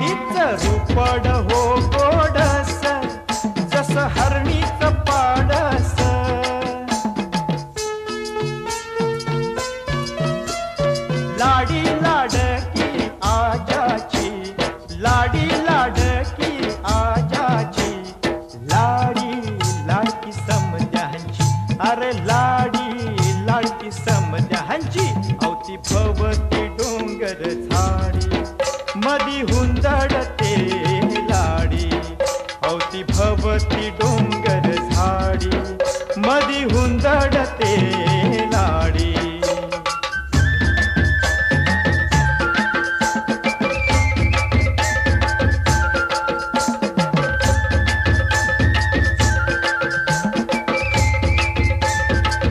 मातीच रूपड हो गोडस जस हरणीच पाडस. लाडी लाडकी आजाची लाडी लाडकी आजाची. लाडी लाडकी समजांची अरे लाडी लाडकी समजांची अवती भवती डोंगर झाडी. ಮದಿ ಹುಂದಡತೆ